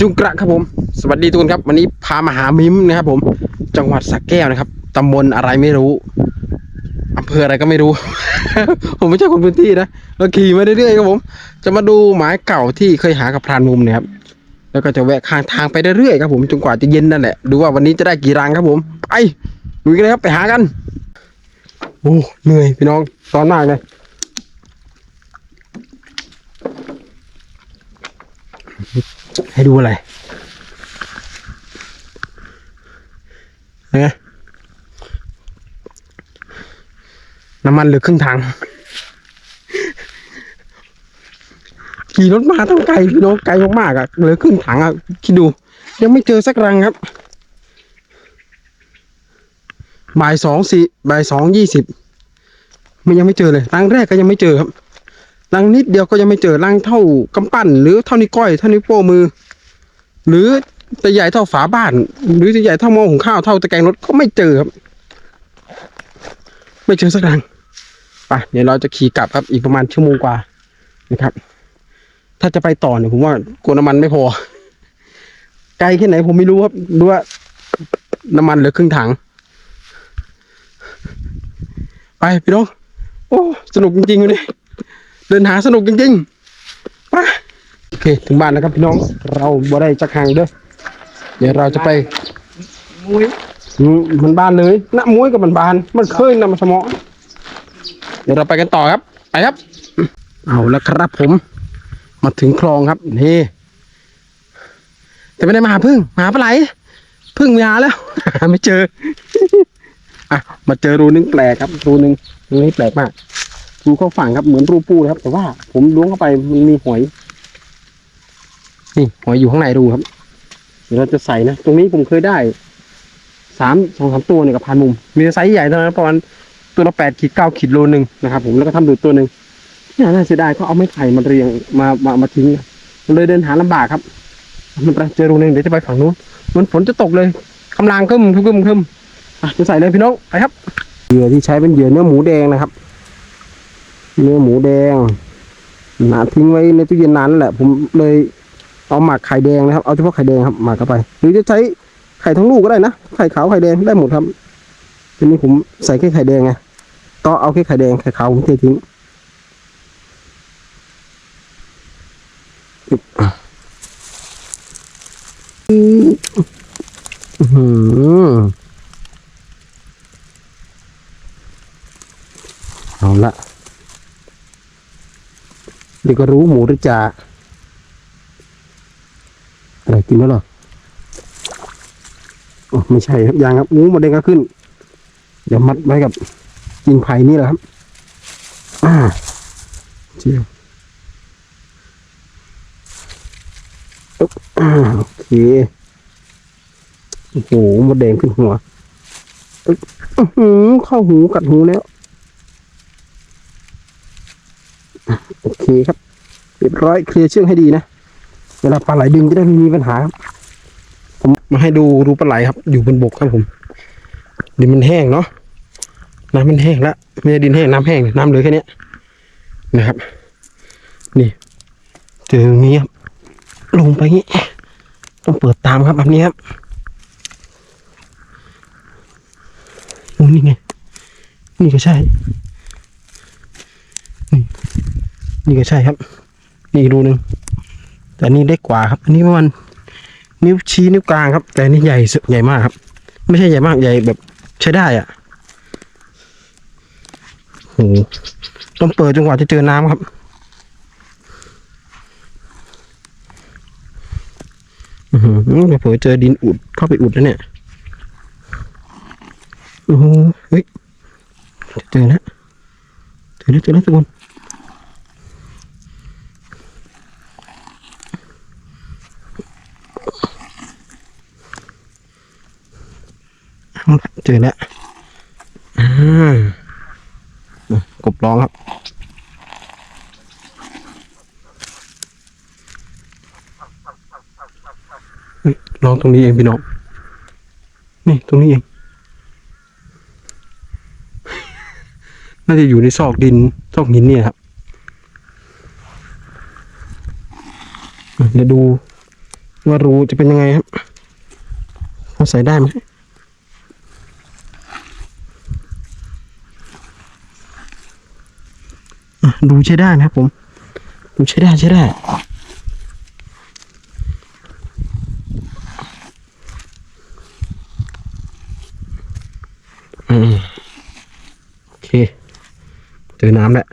จุงกระครับผม สวัสดีทุกคนครับ วันนี้พามาหามิมนะครับผม จังหวัดสระแก้วนะครับตำบลอะไรไม่รู้อำเภออะไรก็ไม่รู้ ผมไม่ใช่คนพื้นที่นะเราขี่มาเรื่อยๆครับผม จะมาดูหมายเก่าที่เคยหากับพรานมุมเนี่ยครับแล้วก็จะแวะข้างทางไปเรื่อยๆครับผมจนกว่าจะเย็นนั่นแหละดูว่าวันนี้จะได้กี่รังครับผมไปดูกันเลยครับไปหากันโอ้เหนื่อยพี่น้องร้อนมากเลย ให้ดูอะไรนะน้ำมันเหลือครึ่งถังขี่รถมาตั้งไกลพี่น้องไกลมากๆอะเหลือครึ่งถังอะคิดดู ยังไม่เจอสักรังครับบ่ายสองสี่บ่ายสองยี่สิบมันยังไม่เจอเลยรังแรกก็ยังไม่เจอครับ รังนิดเดียวก็ยังไม่เจอรังเท่ากำปั้น หรือเท่านิ้วก้อยเท่านิ้วโป้งมือ หรือจะใหญ่เท่าฝาบ้าน หรือจะใหญ่เท่าหม้อหุงข้าวเท่าตะแกรงรถก็ไม่เจอครับ ไม่เจอสักรังไปเดี๋ยวเราจะขี่กลับครับอีกประมาณชั่วโมงกว่านะครับ ถ้าจะไปต่อเนี่ยผมว่ากลัวน้ำมันไม่พอ ไกลแค่ไหนผมไม่รู้ครับดูว่าน้ำมันเหลือครึ่งถัง ไปพี่น้องโอ้สนุกจริงๆเลย เดินหาสนุกจริงๆไปโอเค ถึงบ้านแล้วครับพี่น้อง เราบ่ได้จักห่างเด้อเดี๋ยวเราจะไปมุ้ยอืมมันบานเลยน้ำมุ้ยกับมันบาน มันเคยนำมาสมอเดี๋ยวเราไปกันต่อครับ ไปครับ เอาแล้วครับผม มาถึงคลองครับนี่แต่ไม่ได้มาหาพึ่งมาหาปลาไหลพึ่งมาหาแล้วหาไม่เจออะมาเจอรูนึงแปลกครับ รูนึงรูนี้แปลกมาก รูเข้าฝั่งครับเหมือนรูปูนะครับ แต่ว่าผมล้วงเข้าไปมันมีหอย นี่หอยอยู่ข้างในรูครับ เดี๋ยวเราจะใส่นะ ตรงนี้ผมเคยได้สามสองสามตัวเนี่ยกับพันมุม มีไซส์ใหญ่เท่านั้นประมาณตัวละแปดขีดเก้าขีดโลนึงนะครับผมแล้วก็ทำดูดตัวหนึ่งนี่น่าเสียดายก็เอาไม้ไผ่มาเรียงมามามาทิ้งมันเลยเดินหาลำบากครับ มันไปเจอรูนึงเดี๋ยวจะไปฝั่งนู้นมันฝนจะตกเลยกำลังขึ้นขึ้นขึ้นอะจะใส่เลยพี่น้องไปครับเหยื่อที่ใช้เป็นเหยื่อเนื้อหมูแดงนะครับ เนื้อหมูแดงหนาทิ้งไว้ในตู้เย็นนานแล้วแหละ ผมเลยเอาหมักไข่แดงนะครับ เอาเฉพาะไข่แดงครับหมักเข้าไป หรือจะใช้ไข่ทั้งลูกก็ได้นะ ไข่ขาวไข่แดงได้หมดครับ ทีนี้ผมใส่แค่ไข่แดงไงก็เอาแค่ไข่แดงไข่ขาวผมเททิ้งอื้อหือเอาละ เดี๋ยวก็รู้หมูหรือจ่าอะไรกินแล้วหรออ๋อไม่ใช่ครับยางครับงูมาเด้งก็ขึ้น เดี๋ยวมัดไว้กับกิ่งไผ่นี่แหละครับอ่าเจียวอึ๊บอ่าโอเคโอ้โหมดแดงขึ้นหัวอุ๊ปอือหือเข้าหูกัดหูแล้วอะโอ เคครับเรียบร้อยเคลียร์เชือกให้ดีนะเวลาปลาไหลดึงจะได้ไม่มีปัญหาครับผมมาให้ดูรูปลาไหลครับ อยู่บนบกครับผมดินมันแห้งเนาะน้ำมันแห้งแล้วไม่ใช่ดินแห้งน้ำแห้งน้ำเหลือแค่เนี้ยนะครับ นี่เจอตรงนี้ครับลงไปงี้ต้องเปิดตามครับแบบนี้ครับโอ้นี่ไงนี่ก็ใช่ นี่ นี่ก็ใช่ครับ นี่รูหนึ่งแต่นี่เล็กกว่าครับ อันนี้ประมาณนิ้วชี้นิ้วกลางครับ แต่นี่ใหญ่สุดใหญ่มากครับ ไม่ใช่ใหญ่มากใหญ่แบบใช้ได้อะโหต้องเปิดจนกว่าจะเจอน้ำครับอือหือเดี๋ยวเผื่อเจอดินอุดเข้าไปอุดแล้วเนี่ยโอ้โหเฮ้ยเจอแล้วเจอแล้วเจอแล้วทุกคน เจอแล้วอ่ากบร้องครับเฮ้ยร้องตรงนี้เองพี่น้อง นี่ตรงนี้เอง น่าจะอยู่ในซอกดินซอกหินเนี่ยครับ เดี๋ยวดูว่ารูจะเป็นยังไงครับว่าใส่ได้ไหมอะ ดูใช้ได้นะครับผม ดูใช้ได้ใช้ได้โอเคเจอน้ำแล้ว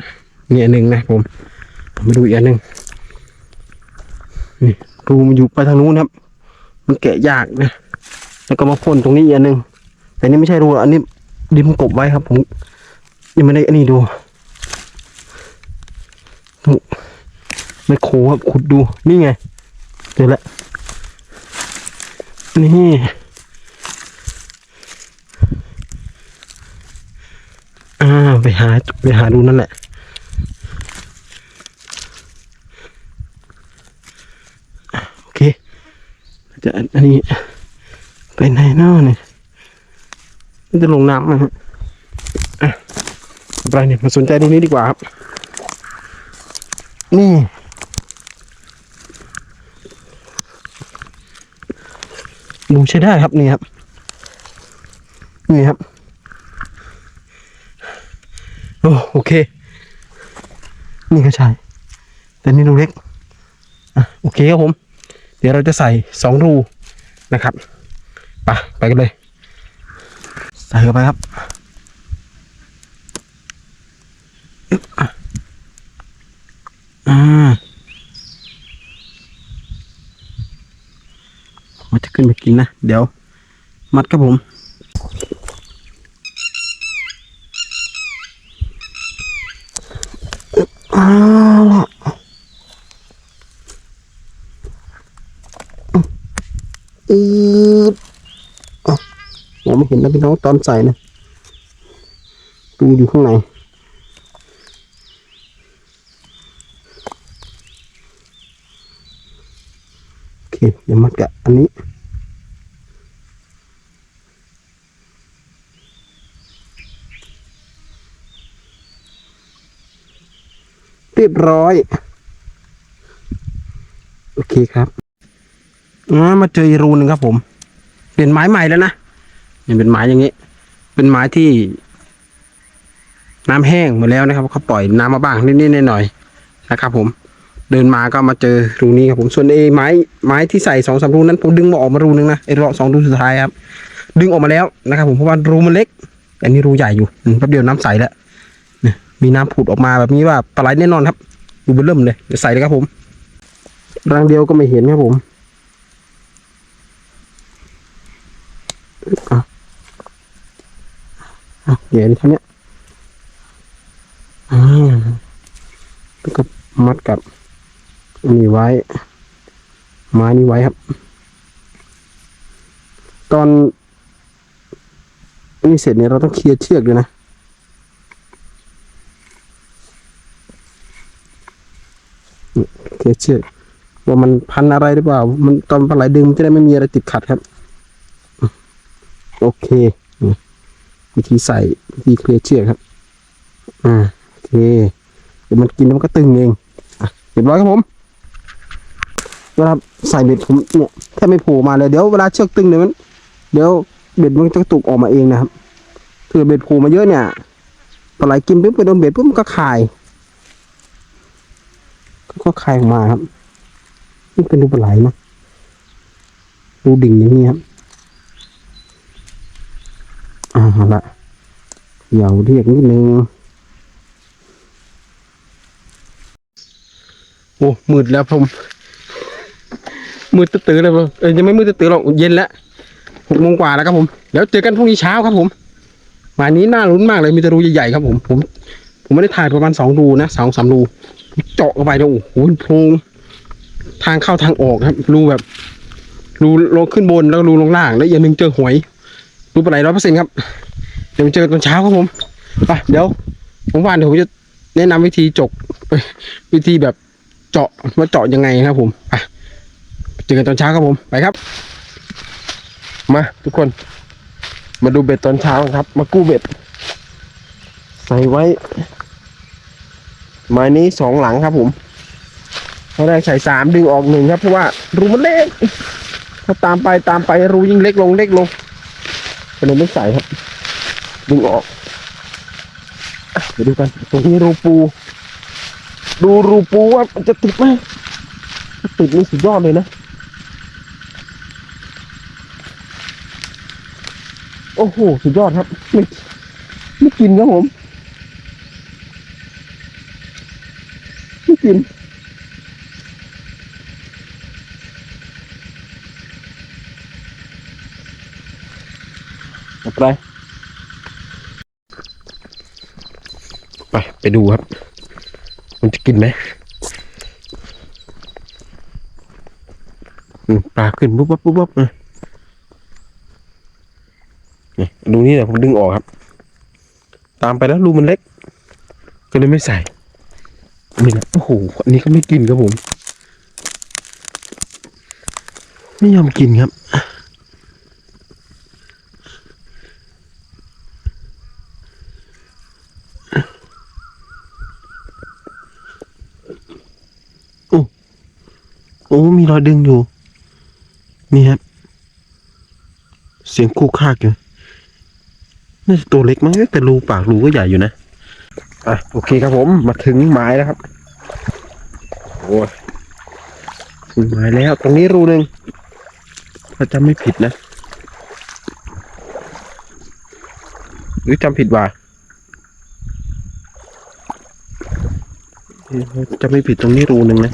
มีอันหนึ่งนะผม ผมมาดูอีกอันหนึ่งนี่รูมันอยู่ไปทางนู้นครับ มันแกะยากนะ แล้วก็มาพ่นตรงนี้อีกอันหนึ่งแต่นี่ไม่ใช่รูอันนี้ดิมกบไว้ครับผมยังไม่ได้อันนี้ดู ไม่โคครับขุดดูนี่ไงเจอแล้วนี่อ่าไปหาไปหาดูนั่นแหละโอเคจะอันนี้ไปไหนนาะเนี่ยมันจะลงน้ำนะฮะอะอะไรเนี่ยมาสนใจตรงนี้ดีกว่าครับ นี่ ดูใช้ได้ครับนี่ครับ นี่ครับ โอ้โอเค นี่ก็ใช่แต่นี่รูเล็กอะโอเคครับผม เดี๋ยวเราจะใส่สองรูนะครับ ไปไปกันเลย ใส่เข้าไปครับอึ๊บอะอ่ามันจะ ขึ้นไปกินนะ เดี๋ยว มัดครับผมอาละอืดอะมองไม่เห็นนะพี่น้องตอนใส่นะดูอยู่ข้างในโอเคเดี๋ยวมัดกับอันนี้ เรียบร้อย โอเคครับมาเจอรูหนึ่งครับผม เป็นไม้ใหม่แล้วนะนี่เป็นไม้อย่างนี้ เป็นไม้ที่ น้ำแห้งหมดแล้วนะครับเขาปล่อยน้ำมาบ้างนิดๆหน่อยๆนะครับ ผม เดินมาก็มาเจอรูนี้ครับผมส่วนไอ้ไม้ไม้ที่ใส่สองสามรูนั้นผมดึงมาออกมารูนึงนะไอ้รอบสองรูสุดท้ายครับ ดึงออกมาแล้วนะครับ ผมเพราะว่ารูมันเล็ก อันนี้รูใหญ่อยู่แป๊บเดียวน้ำใสแล้ว มีน้ำผุดออกมาแบบนี้ว่าปลาไหลแน่นอนครับดูเบอร์เริ่มเลยเดี๋ยวใส่เลยครับผมรังเดียวก็ไม่เห็นครับผมอะอะเดี๋ยวนี้ท่านี้อ่าแล้วก็มัดกับนนี้ไว้ ไม้นี้ไว้ครับ ตอนนนี้เสร็จเนี่ยเราต้องเคลียร์เชือกด้วยนะ เคลียเชือกว่ามันพันอะไรหรือเปล่า มันตอนปลาไหลดึงมันจะได้ไม่มีอะไรติดขัดครับ โอเควิธีใส่วิธีเคลียร์เชือกครับ อ่าโอเค เดี๋ยวมันกินแล้วมันก็ตึงเองอะเรียบร้อยครับผมเวลาใส่เบ็ดผมเนี่ยแค่ไม่โผล่มาเลยเดี๋ยวเวลาเชือกตึงเนี่ยมัน เดี๋ยวเบ็ดมันจะตุกออกมาเองนะครับคือเบ็ดโผล่มาเยอะเนี่ยปลาไหลกินปุ๊บไปโดนเบ็ดปุ๊บมันก็คาย ก็คายออกมาครับ นี่เป็นรูปไหลนะรูดิ่งอย่างนี้ครับอ่าละเดี๋ยวเรียกนิดนึงโอ้มืดแล้วผมมืดตื้อๆเลยเอ้ยยังไม่มืดตื้อหรอกเย็นแล้วหกโมงกว่าแล้วครับผมเดี๋ยวเจอกันพรุ่งนี้เช้าครับผมหมายนี้น่าลุ้นมากเลยมีแต่รูใหญ่ๆครับผมผม ผมไม่ได้ถ่ายประมาณสองรูนะสองสามรู เจาะเข้าไปแล้วโอ้โหโพรงทางเข้าทางออกครับ รูแบบ รูลงขึ้นบนแล้วรูลงล่าง แล้วอย่างหนึ่งเจอหวย รูปลาไหลร้อยเปอร์เซ็นต์ครับ เดี๋ยวเจอกันตอนเช้าครับผมไปเดี๋ยว ผมว่าเดี๋ยวผมจะแนะนำวิธีจกวิธีแบบเจาะว่าเจาะยังไงครับผมไปเจอกันตอนเช้าครับผมไปครับ มาทุกคน มาดูเบ็ดตอนเช้าครับ มากู้เบ็ด ใส่ไว้ ไม้นี้สองหลังครับผมตอนแรกใส่สามดึงออกหนึ่งครับเพราะว่ารูมันเล็กถ้าตามไปตามไปรูยิ่งเล็กลงเล็กลงก็เลยไม่ใส่ครับ ดึงออกเดี๋ยวดูกัน ตรงนี้รูปู ดูรูปูว่ามันจะติดไหมติดนี่สุดยอดเลยนะ โอ้โห สุดยอดครับ ไม่ไม่กินครับผม ไม่ กิน ไป ไป ไปดูครับ มันจะกินไหมปลาขึ้นปุ๊บปั๊บปุ๊บปั๊บเลยดูนี่แหละผมดึงออกครับ ตามไปแล้วรูมันเล็ก ก็เลยไม่ใส่ นี่นะโอ้โหอันนี้ก็ไม่กินครับผม ไม่ยอมกินครับโอ้มีรอยดึงอยู่ นี่ครับ เสียงคู่คากอยู่น่าจะตัวเล็กมั้งแต่รูปากรูก็ใหญ่อยู่นะ อะโอเคครับผมมาถึงไม้แล้วครับโอ้ยถึงไม้แล้วตรงนี้รูหนึ่งถ้าจำไม่ผิดนะ หรือจำผิดว่าเอ๊ะจำไม่ผิดตรงนี้รูหนึ่งนะ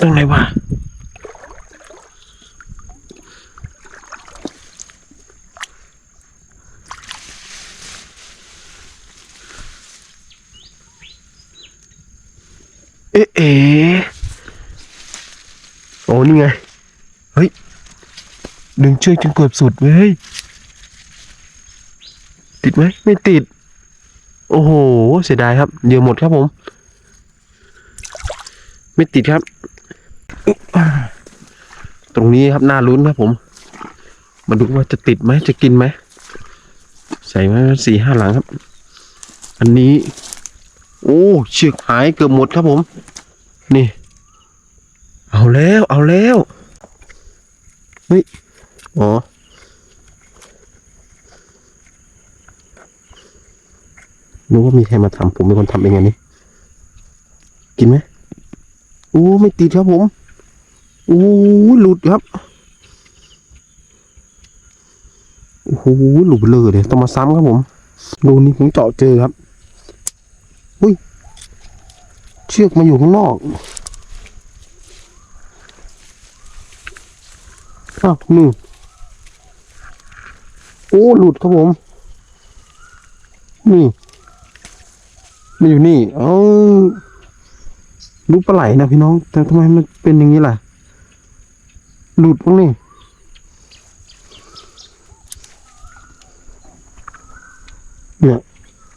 ตรงไหนวะ เเอ๋โอ้นี่ไง เฮ้ย ดึงเชือกจนเกือบสุดเว้ย ติดไหม ไม่ติด โอ้โห เสียดายครับเยื่อหมดครับผม ไม่ติดครับ ตรงนี้ครับน่าลุ้นครับผม มาดูว่าจะติดไหม จะกินไหม ใส่มาสี่ห้าหลังครับ อันนี้ โอ้ เชือกหายเกือบหมดครับผม นี่ เอาแล้ว เอาแล้วเฮ้ยอ๋อนึกว่ามีใครมาทำผมเป็นคนทำเองอันนี้ กินไหมโอ้ไม่ติดครับผมโอ้หลุดครับโอ้โหหลุดเลยเลยต้องมาซ้ำครับผมดูนี่ผมเจาะเจอครับ อุ้ย เชือกมาอยู่ข้างนอกอ้าวนี่โอ้หลุดครับผม นี่มาอยู่นี่ เอ้ารูปปลาไหลนะพี่น้อง แต่ทำไมมันเป็นอย่างนี้ล่ะ หลุดตรงนี้เนี่ย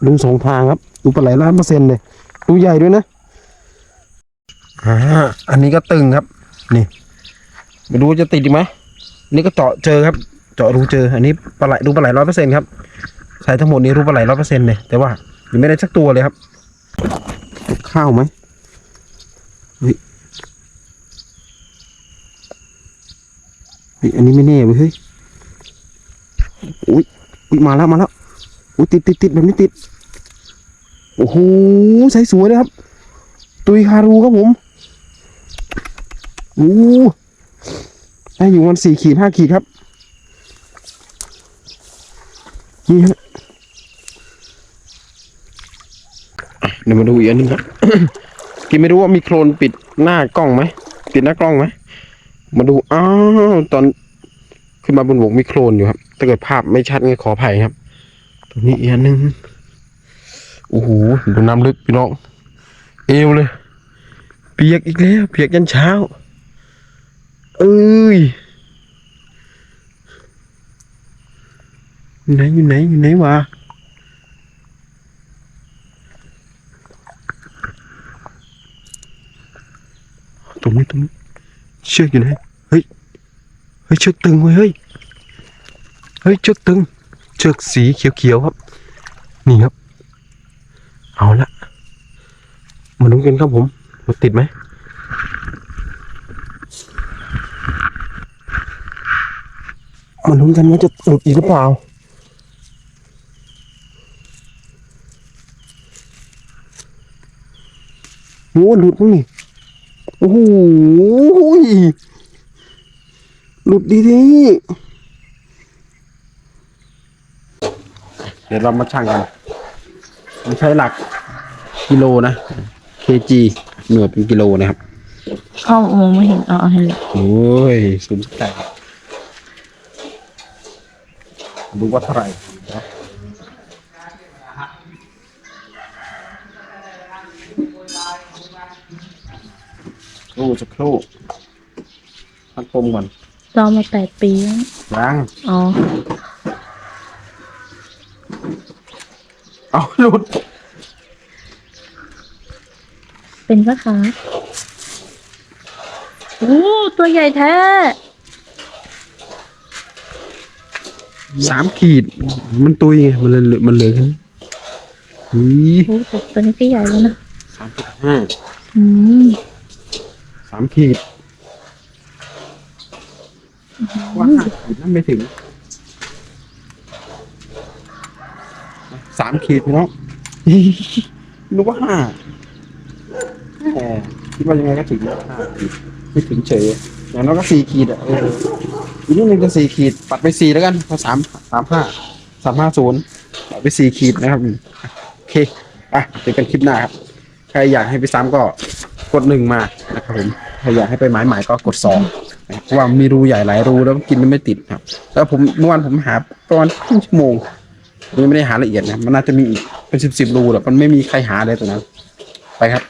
ดึงสองทางครับ ดูปลาไหลล้านเปอร์เซ็นต์เลย ดูใหญ่ด้วยนะ อ่าอันนี้ก็ตึงครับ นี่ ไม่รู้จะติดอีกไหมนี่ก็เจาะเจอครับ เจาะรูเจอ อันนี้ปลาไหลดูปลาไหลร้อยเปอร์เซ็นต์ครับใส่ทั้งหมดนี้รูปลาไหลร้อยเปอร์เซ็นต์เลยแต่ว่ายังไม่ได้สักตัวเลยครับข้าวไหมเฮ้ยอันนี้ไม่แน่เว้ยเฮ้ยอุ้ยอุ้ยมาแล้วมาแล้วอุ้ยติดติดติดแบบนี้ติดโอ้โหใส่สวยเลยครับ ตุยคารูครับผม อ้ได้อยู่วันสี่ขีดห้าขีดครับ นี่ฮะเดี๋ยวมาดูอีกอันหนึงครับ กินไม่รู้ว่ามีโครนปิดหน้ากล้องไหม ปิดหน้ากล้องไหม มาดู อ้าว ตอนขึ้นมาบนบกมีโครนอยู่ครับ ถ้าเกิดภาพไม่ชัดงั้ขออภัยครับ ตรงนี้อีกอันหนึง โอ้โหดูน้ำลึกพี่น้อง เอวเลย เปียกอีกแล้ว เปียกยันเช้า เอ้ยอยู่ไหนอยู่ไหนอยู่ไหนวะตรงนี้ตรงนี้เชือกอยู่ไหนเฮ้ยเฮ้ยเชือกตึงเว้ยเฮ้ยเฮ้ยเชือกตึงเชือกสีเขียวๆครับ นี่ครับ เอาละมาดูกันครับผมมันติดไหม มาดูกันว่าจะหลุดอีกหรือเปล่า โอ้หลุดมั้งนี่ โอ้โหหลุดดีดีเดี๋ยวเรามาชั่งกันมันใช้หลักกิโลนะ kg หน่วยเป็นกิโลนะครับ เข้ามองไม่เห็นเอาเอาเห็นแล้ว โอ้ยสูงแต่ ดูว่าเท่าไหร่นะครู่สักครู่พัดลมก่อนจองมาแปดปีแล้วยังอ๋อ เอาหลุด เป็นปะคะโอ้ตัวใหญ่แท้ สามขีด มันตุยไงมันเลยมันเลยแค่นี้อีโอ้แต่ตัวนี้ก็ใหญ่แล้วนะสามขีดห้าอืมสามขีดว่าห้าขีดนั่นไม่ถึงสามขีดพี่น้องนึกว่าห้าแหมคิดว่ายังไงก็ถึงห้าขีดไม่ถึงเฉย อย่างน้อยก็สี่ขีดอะเอออีกนิดนึงจะสี่ขีด ปัดไปสี่แล้วกันพอสามสามห้าสามห้าศูนย์ปัดไปสี่ขีดนะครับโอเคอะเจอกันคลิปหน้าครับใครอยากให้ไปซ้ำก็กดหนึ่งมานะครับผมใครอยากให้ไปหมายหมายก็กดสองนะครับเพราะว่ามีรูใหญ่หลายรูแล้วกินไม่ติดครับ แล้วผมเมื่อวานผมหาประมาณครึ่งชั่วโมงยังไม่ได้หาละเอียดนะมันน่าจะมีอีกเป็นสิบสิบรูแหละมันไม่มีใครหาเลยตรงนั้น ไปครับ